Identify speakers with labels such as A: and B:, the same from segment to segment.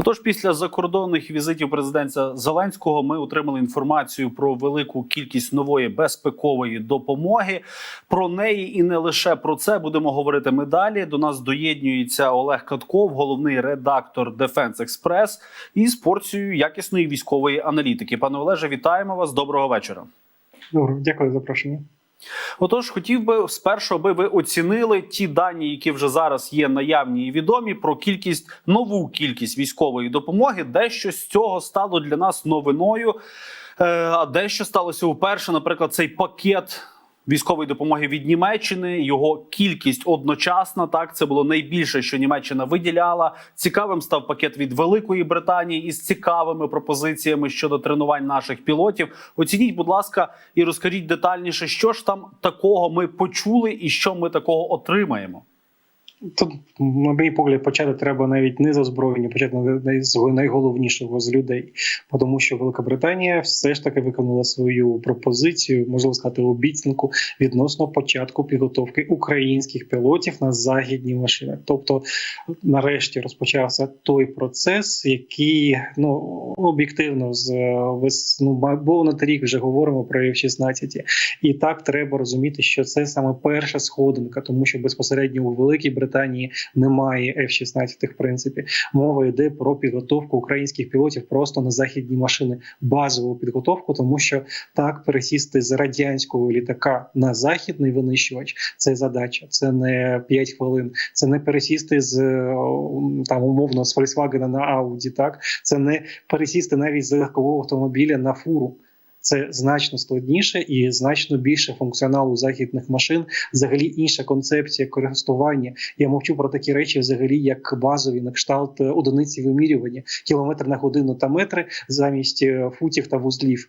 A: Отож, після закордонних візитів президента Зеленського ми отримали інформацію про велику кількість нової безпекової допомоги. Про неї і не лише про це будемо говорити ми далі. До нас доєднюється Олег Катков, головний редактор Дефенс Експрес, із порцією якісної військової аналітики. Пане Олеже, вітаємо вас. Доброго вечора.
B: Добре, дякую за запрошення.
A: Отож, хотів би спершу, аби ви оцінили ті дані, які вже зараз є наявні і відомі, про кількість нову кількість військової допомоги. Дещо з цього стало для нас новиною. Е, А дещо сталося вперше, наприклад, цей пакет. Військової допомоги від Німеччини його кількість одночасна. Так це було найбільше, що Німеччина виділяла. Цікавим став пакет від Великої Британії із цікавими пропозиціями щодо тренувань наших пілотів. Оцініть, будь ласка, і розкажіть детальніше, що ж там такого ми почули, і що ми такого отримаємо.
B: Тут, на мій погляд, почати треба навіть не з озброєння, почати з найголовнішого з людей, тому що Велика Британія все ж таки виконала свою пропозицію, можливо сказати, обіцянку відносно початку підготовки українських пілотів на західні машини. Тобто, нарешті розпочався той процес, який ну об'єктивно з вес- ну, понад рік вже говоримо про F-16. І так треба розуміти, що це саме перша сходинка, тому що безпосередньо у Великій Британії немає F-16, в принципі. Мова йде про підготовку українських пілотів просто на західні машини, базову підготовку, тому що так пересісти з радянського літака на західний винищувач це задача, це не 5 хвилин. Це не пересісти з е, там умовно з Volkswagen на Audi, Так це не пересісти навіть з легкового автомобіля на фуру. Це значно складніше і значно більше функціоналу західних машин. Взагалі інша концепція користування. Я мовчу про такі речі, взагалі, як базові на кшталт е, одиниці вимірювання, кілометр на годину та метри замість е, футів та вузлів.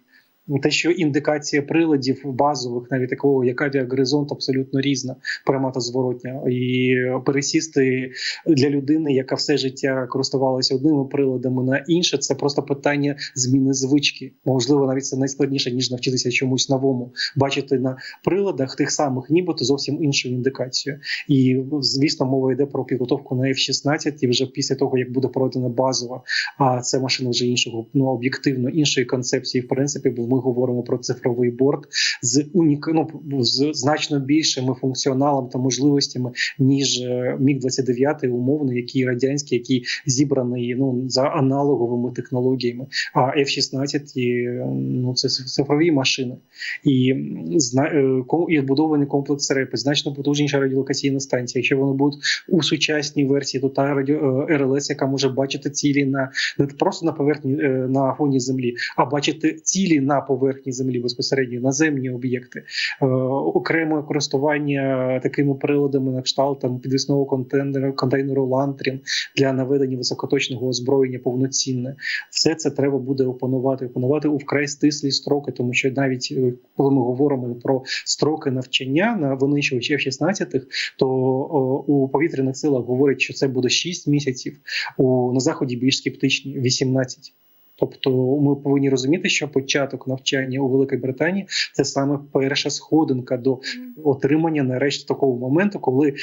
B: Те, що індикація приладів базових, навіть такого, як авіагоризонт, абсолютно різна, пряма зворотня, і пересісти для людини, яка все життя користувалася одними приладами на інше, це просто питання зміни звички. Можливо, навіть це найскладніше ніж навчитися чомусь новому, бачити на приладах тих самих, нібито зовсім іншу індикацію. І звісно, мова йде про підготовку на F-16, і вже після того як буде пройдена базова, а це машина вже іншого, ну об'єктивно іншої концепції, в принципі, бо ми говоримо про цифровий борт з унік... ну, з значно більшими функціоналом та можливостями, ніж е, міг 29 умовно, який радянський, який зібраний ну за аналоговими технологіями. А F-16 і, ну це цифрові машини, і зна... е, і будований комплекс РЕП, значно потужніша радіолокаційна станція. Якщо вони будуть у сучасній версії, то та радіо е, РЛС, яка може бачити цілі на не просто на поверхні на фоні землі, а бачити цілі на поверхні землі безпосередньо наземні об'єкти, е, окреме користування такими приладами на кшталт там підвісного контейнера, контейнеру Лантрін для наведення високоточного озброєння повноцінне. Все це треба буде опанувати, опанувати у вкрай стислі строки, тому що навіть е, коли ми говоримо про строки навчання на винищувачі F-16, то о, у повітряних силах говорять, що це буде 6 місяців. У на заході більш скептичні 18. Тобто ми повинні розуміти, що початок навчання у Великій Британії це саме перша сходинка до отримання нарешті такого моменту, коли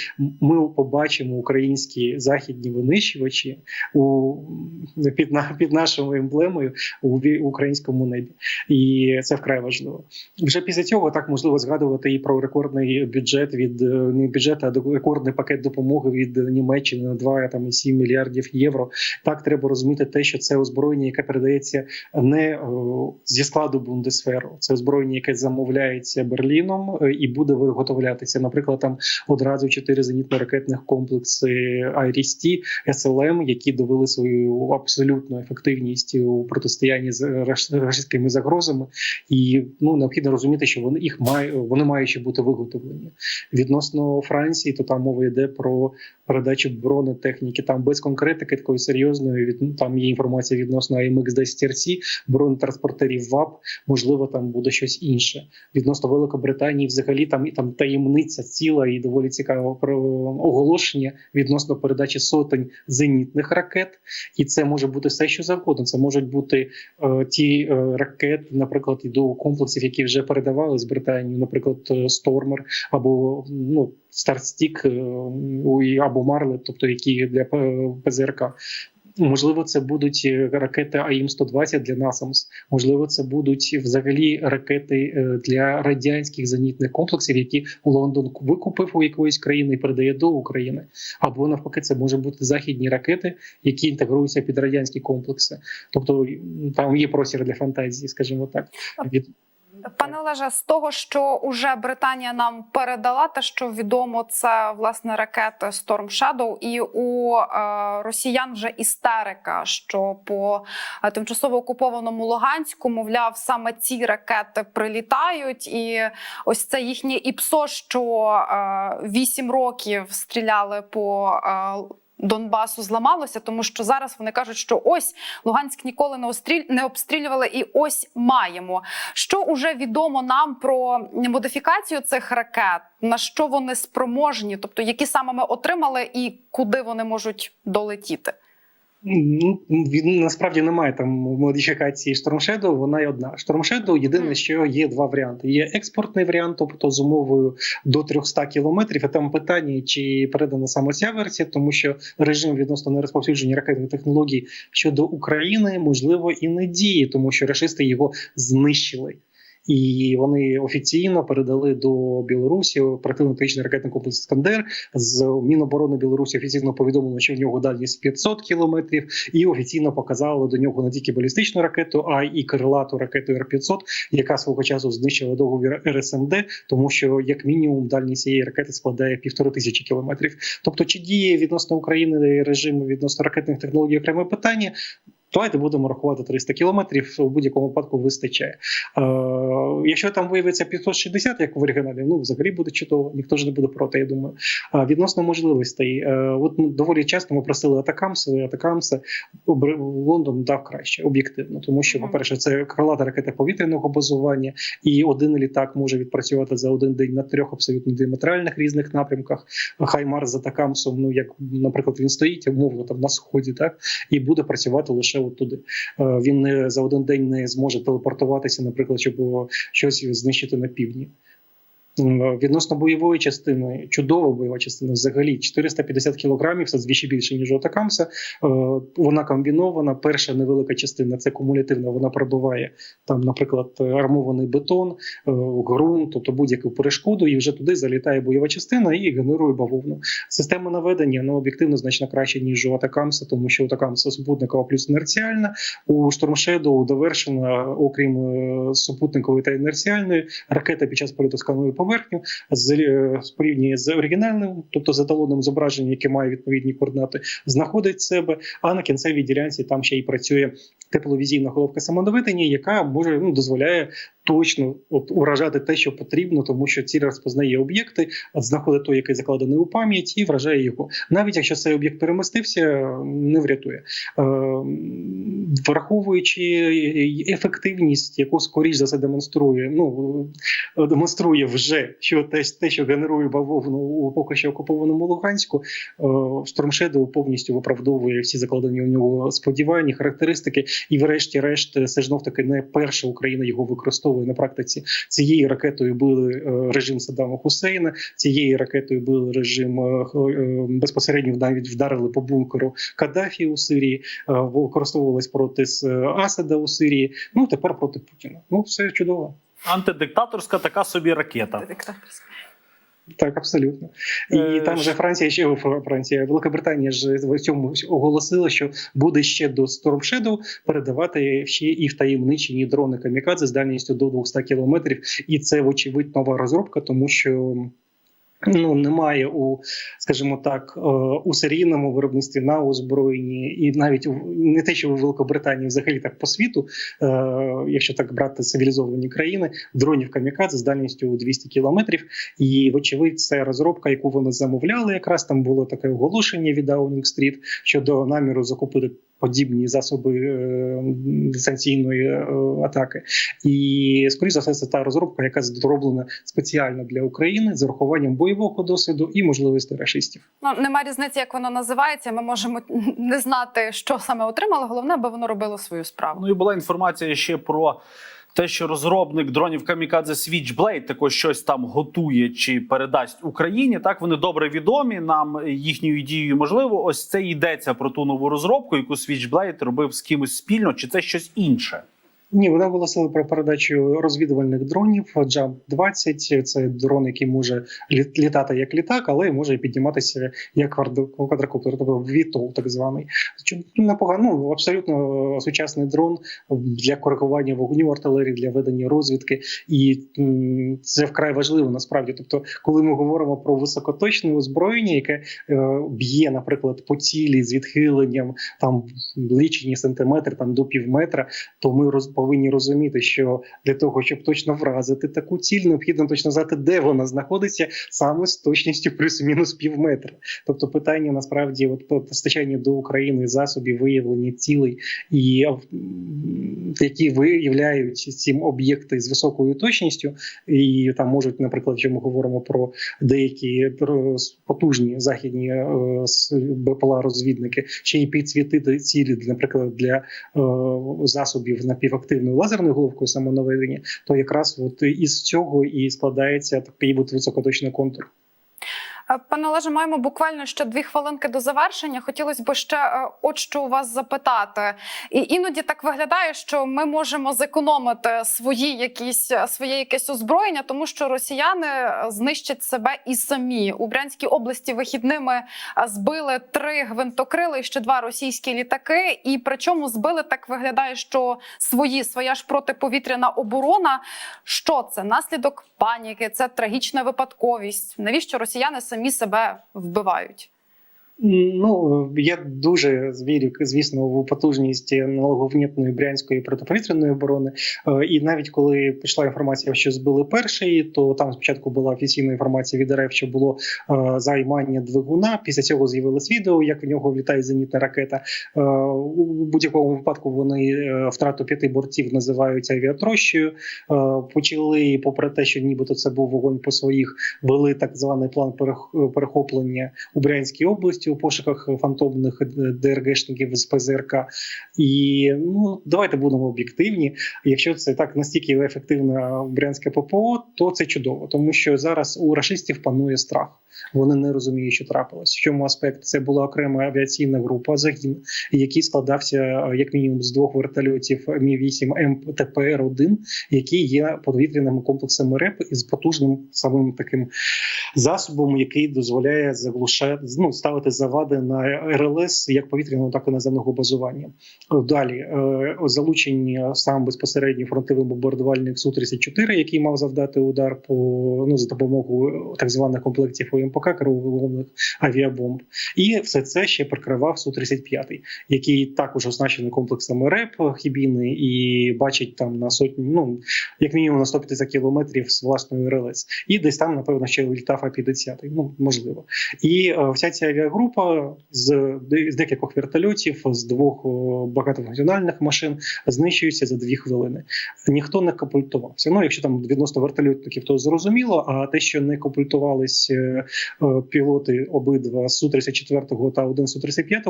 B: ми побачимо українські західні винищувачі у під під нашою емблемою у українському небі, і це вкрай важливо. Вже після цього так можливо згадувати і про рекордний бюджет від е, не бюджет, а рекордний пакет допомоги від Німеччини на 2 там і 7 мільярдів євро. Так треба розуміти те, що це озброєння, яке передається не зі складу Бундесферу, це озброєння, яке замовляється Берліном е, і буде виготовлятися. Наприклад, там одразу чотири зенітно-ракетних комплекси IRIS-T, SLM, які довели свою абсолютну ефективність у протистоянні з раш- рашистськими загрозами, і ну необхідно розуміти, що вони їх мають, вони мають ще бути виготовлені відносно Франції. То там мова йде про передачу бронетехніки. Там без конкретики такої серйозної від ну, там є інформація відносно AMX 10 RC, бронетранспортерів ВАП. Можливо, там буде щось інше. Відносно Великобританії, взагалі там і там таємниця ціла і доволі цікаве оголошення відносно передачі сотень зенітних ракет, і це може бути все, що завгодно. Це можуть бути е, ті е, ракети, наприклад, і до комплексів, які вже передавали з Британії, наприклад, е, Стормер або ну. Старстік або Марлет, тобто які для е, ПЗРК. Можливо, це будуть е, ракети АІМ-120 для НАСАМС. Можливо, це будуть взагалі ракети е, для радянських зенітних комплексів, які Лондон викупив у якоїсь країни і передає до України. Або навпаки, це може бути західні ракети, які інтегруються під радянські комплекси. Тобто там є простір для фантазії, скажімо так. Від
C: Пане Олеже, з того, що уже Британія нам передала, те, що відомо, це власне ракети Storm Shadow, і у е, росіян вже істерика, що по е, тимчасово окупованому Луганську, мовляв, саме ці ракети прилітають, і ось це їхнє ІПСО, що е, років стріляли по. Е, Донбасу зламалося, тому що зараз вони кажуть, що ось Луганськ ніколи не остріль не обстрілювали, і ось маємо. Що уже відомо нам про модифікацію цих ракет, на що вони спроможні, тобто які саме ми отримали, і куди вони можуть долетіти?
B: Ну, він насправді немає там модифікації Storm Shadow, вона є одна. Storm Shadow єдине, що є два варіанти. Є експортний варіант, тобто з умовою до 300 кілометрів. І там питання, чи передана саме ця версія, тому що режим відносно нерозповсюдження ракетних технологій щодо України можливо і не діє, тому що рашисти його знищили. І вони офіційно передали до Білорусі оперативно-тактичний ракетний комплекс Іскандер. З Міноборони Білорусі офіційно повідомлено, що в нього дальність 500 кілометрів, і офіційно показали до нього не тільки балістичну ракету, а й крилату ракету Р-500, яка свого часу знищила договір РСМД, тому що як мінімум дальність цієї ракети складає півтори тисячі кілометрів. Тобто, чи діє відносно України режим відносно ракетних технологій окреме питання? Давайте будемо рахувати 300 кілометрів. У будь-якому випадку вистачає. Е, якщо там виявиться 560, як в оригіналі, ну взагалі буде чудово, ніхто ж не буде проти. Я думаю. А відносно можливостей, е, от ну, доволі часто ми просили Атакамси, і Атакамси Лондон дав краще об'єктивно, тому що, по-перше, це крилата ракета повітряного базування, і один літак може відпрацювати за один день на трьох абсолютно діаметральних різних напрямках. Хаймар з Атакамсом, ну як, наприклад, він стоїть умовно там на сході, так і буде працювати лише от туди. Е, Він не за один день не зможе телепортуватися, наприклад, щоб щось знищити на півдні. Відносно бойової частини, чудова бойова частина взагалі 450 кілограмів, це двічі більше ніж у Атакамса. Е, Вона комбінована. Перша невелика частина це кумулятивна. Вона пробиває там, наприклад, армований бетон, е, ґрунт, тобто будь-яку перешкоду, і вже туди залітає бойова частина і генерує бавовну. Система наведення ну об'єктивно значно краще ніж у Атакамса, тому що Атакамса супутникова плюс інерціальна. У Storm довершена, окрім е, супутникової та інерціальної, ракета під час польоту сканує поверхню з е, порівнює з оригінальним, тобто з еталонним зображенням, яке має відповідні координати, знаходить себе. А на кінцевій ділянці там ще й працює тепловізійна головка самонаведення, яка може ну дозволяє точно от уражати те, що потрібно, тому що ціль розпознає об'єкти, знаходить той, який закладений у пам'ять, і вражає його. Навіть якщо цей об'єкт перемістився, не врятує. Е, враховуючи ефективність, яку скоріш за це демонструє, ну демонструє вже що те, те, що генерує бавовну у поки що окупованому Луганську, е, Storm повністю виправдовує всі закладені у нього сподівання, характеристики, і, врешті-решт, це ж знов таки не перша Україна його використовує на практиці. Цією ракетою били е, режим Саддама Хусейна, цією ракетою били режим е, е, безпосередньо навіть вдарили по бункеру Каддафі у Сирії, е, використовувалась проти с- Асада у Сирії. Ну тепер проти Путіна. Ну все чудово.
A: Антидиктаторська така собі ракета.
B: Так, абсолютно. І
A: Е,
B: там
A: вже
B: Франція ще Франція, Великобританія ж в цьому оголосила, що буде ще до Storm Shadow передавати ще і втаємничені дрони камікадзе з дальністю до 200 кілометрів. І це вочевидь нова розробка, тому що. Ну, немає у, скажімо так, е, у серійному виробництві на озброєнні, і навіть не те, що у Великобританії, взагалі так по світу, е, якщо так брати цивілізовані країни, дронів камікадзе з дальністю 200 кілометрів. І вочевидь, це розробка, яку вони замовляли. Якраз там було таке оголошення від Downing Street щодо наміру закупити подібні засоби е, дистанційної е, атаки. І скоріше за все, це та розробка, яка зроблена спеціально для України з урахуванням бойового досвіду і можливостей рашистів.
C: Ну нема різниці, як воно називається. Ми можемо не знати, що саме отримали. Головне, аби воно робило свою справу.
A: Ну і була інформація ще про те, що розробник дронів Камікадзе Switchblade також щось там готує чи передасть Україні. Так вони добре відомі. Нам їхньою дією можливо. Ось це йдеться про ту нову розробку, яку Switchblade робив з кимось спільно, чи це щось інше.
B: Ні, вона оголосила про передачу розвідувальних дронів Jump 20 Це дрон, який може лі- літати як літак, але може підніматися як квадро- квадрокоптер, тобто VTOL так званий. Непогано, ну, абсолютно сучасний дрон для коригування вогню артилерії, для ведення розвідки, і це вкрай важливо насправді. Тобто, коли ми говоримо про високоточне озброєння, яке е, б'є, наприклад, по цілі з відхиленням там лічені сантиметри, там до півметра, то ми роз, повинні розуміти, що для того, щоб точно вразити таку ціль, необхідно точно знати, де вона знаходиться саме з точністю плюс-мінус пів метра. Тобто, питання насправді от по постачання до України засобів виявлення цілей, і які виявляють ці об'єкти з високою точністю, і там можуть, наприклад, якщо ми говоримо про деякі потужні західні е, БПЛА розвідники, ще й підсвітити цілі, наприклад, для е, засобів напівактивної лазерної головкою самонаведення, то якраз от із цього і складається такий от високоточний контур.
C: Е, Пане Олеже, маємо буквально ще дві хвилинки до завершення. Хотілося б ще е, от що у вас запитати. І іноді так виглядає, що ми можемо зекономити свої якісь своє якесь озброєння, тому що росіяни е, знищать себе і самі у Брянській області. Вихідними е, збили три гвинтокрили ще два російські літаки. І причому збили так виглядає, що свої своя ж протиповітряна оборона. Що це наслідок паніки? Це трагічна випадковість. Навіщо росіяни самі себе вбивають?
B: Ну я дуже вірю, звісно, в потужність аналоговнітної брянської протиповітряної оборони. Е, І навіть коли пішла інформація, що збили перший, то там спочатку була офіційна інформація від РФ, що було е, займання двигуна. Після цього з'явилось відео, як в нього літає зенітна ракета. Е, У будь-якому випадку вони втрату п'яти бортів називають авіатрощею. Почали, попри те, що нібито це був вогонь по своїх, вели так званий план перех- перехоплення у Брянській області у пошуках фантомних ДРГшників з ПЗРК. І ну давайте будемо об'єктивні. Якщо це так настільки ефективна брянське ППО, то це чудово, тому що зараз у рашистів панує страх. Вони не розуміють, що трапилось. В чому аспект це була окрема авіаційна група загін, який складався е, як мінімум з двох вертольотів Мі 8 МТПР 1 які є подвітряними комплексами РЕП із потужним самим таким засобом, який дозволяє заглушати ну, ставити завади на РЛС як повітряного, так і наземного базування. Далі е, залучені сам безпосередньо фронтовий бомбардувальник су 34 який мав завдати удар по ну за допомогою так званих комплектів ОМПК керованих авіабомб, і все це ще прикривав су 35 який також оснащений комплексами РЕП хібіни і бачить там на сотні, ну як мінімум на 150 кілометрів з власної РЛС. І десь там, напевно, ще літав А-50, ну можливо. І е, вся ця авіагрупа з, з декількох вертольотів, з двох о, багатофункціональних машин знищується за дві хвилини. Ніхто не капультувався. Ну, якщо там відносно вертольотників, то зрозуміло. А те, що не капультувались е, е, пілоти обидва су 34 та один су 35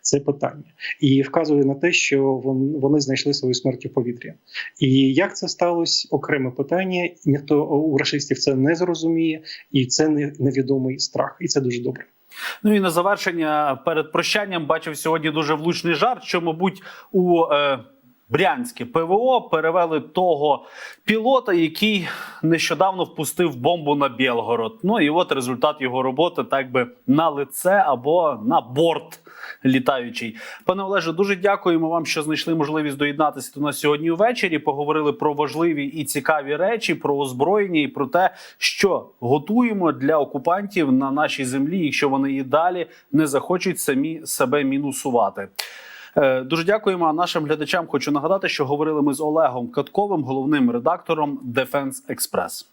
B: це питання, і вказує на те, що вон- вони знайшли свою смерть у повітрі. І як це сталося, окреме питання. Ніхто у рашистів це не зрозуміє, і це не- невідомий страх, і це дуже добре.
A: Ну і на завершення перед прощанням бачив сьогодні дуже влучний жарт, що, мабуть, у е, Брянське ПВО перевели того пілота, який нещодавно впустив бомбу на Білгород. Ну і от результат його роботи, так би на лице або на борт літаючий. Пане Олеже, дуже дякуємо вам, що знайшли можливість доєднатися до нас сьогодні ввечері. Поговорили про важливі і цікаві речі, про озброєння і про те, що готуємо для окупантів на нашій землі, якщо вони і далі не захочуть самі себе мінусувати. Е, Дуже дякуємо нашим глядачам. Хочу нагадати, що говорили ми з Олегом Катковим, головним редактором Defense Express.